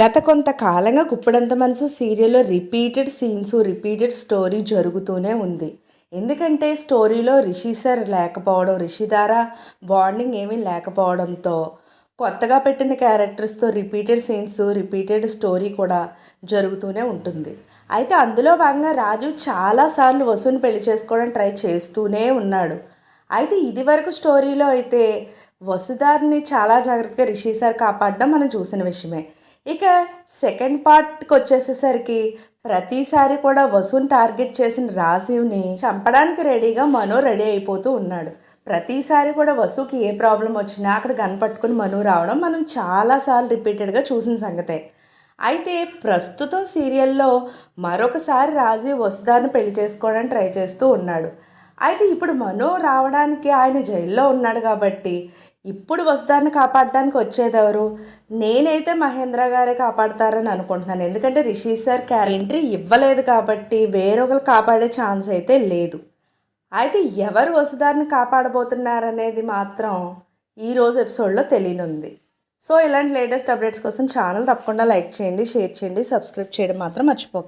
గత కొంతకాలంగా గుప్పడంత మనసు సీరియల్లో రిపీటెడ్ సీన్స్ రిపీటెడ్ స్టోరీ జరుగుతూనే ఉంది. ఎందుకంటే స్టోరీలో రిషి సార్ లేకపోవడం రిషి బాండింగ్ ఏమీ లేకపోవడంతో కొత్తగా పెట్టిన క్యారెక్టర్స్తో రిపీటెడ్ సీన్స్ రిపీటెడ్ స్టోరీ కూడా జరుగుతూనే ఉంటుంది. అయితే అందులో భాగంగా రాజు చాలాసార్లు వసుని పెళ్ళి చేసుకోవడం ట్రై చేస్తూనే ఉన్నాడు. అయితే ఇది వరకు స్టోరీలో అయితే వసుధారిని చాలా జాగ్రత్తగా రిషి సార్ కాపాడడం మనం చూసిన విషయమే. ఇక సెకండ్ పార్ట్కి వచ్చేసేసరికి ప్రతిసారి కూడా వసుని టార్గెట్ చేసిన రాజీవ్ని చంపడానికి రెడీగా మనో రెడీ అయిపోతూ ఉన్నాడు. ప్రతిసారి కూడా వసుకి ఏ ప్రాబ్లం వచ్చినా అక్కడ గన్ పట్టుకుని మను రావడం మనం చాలాసార్లు రిపీటెడ్గా చూసిన సంగతే. అయితే ప్రస్తుతం సీరియల్లో మరొకసారి రాజీవ్ వసుదాన్ని పెళ్ళి చేసుకోవడానికి ట్రై చేస్తూ ఉన్నాడు. అయితే ఇప్పుడు మనో రావడానికి ఆయన జైల్లో ఉన్నాడు కాబట్టి ఇప్పుడు వసుధాన్ని కాపాడడానికి వచ్చేదెవరు? నేనైతే మహేంద్ర గారే కాపాడతారని అనుకుంటున్నాను. ఎందుకంటే రిషి సార్ ఎంట్రీ ఇవ్వలేదు కాబట్టి వేరొకరు కాపాడే ఛాన్స్ అయితే లేదు. అయితే ఎవరు వసుధాన్ని కాపాడబోతున్నారనేది మాత్రం ఈరోజు ఎపిసోడ్లో తెలియనుంది. సో ఇలాంటి లేటెస్ట్ అప్డేట్స్ కోసం ఛానల్ తప్పకుండా లైక్ చేయండి షేర్ చేయండి సబ్స్క్రైబ్ చేయడం మాత్రం మర్చిపోకండి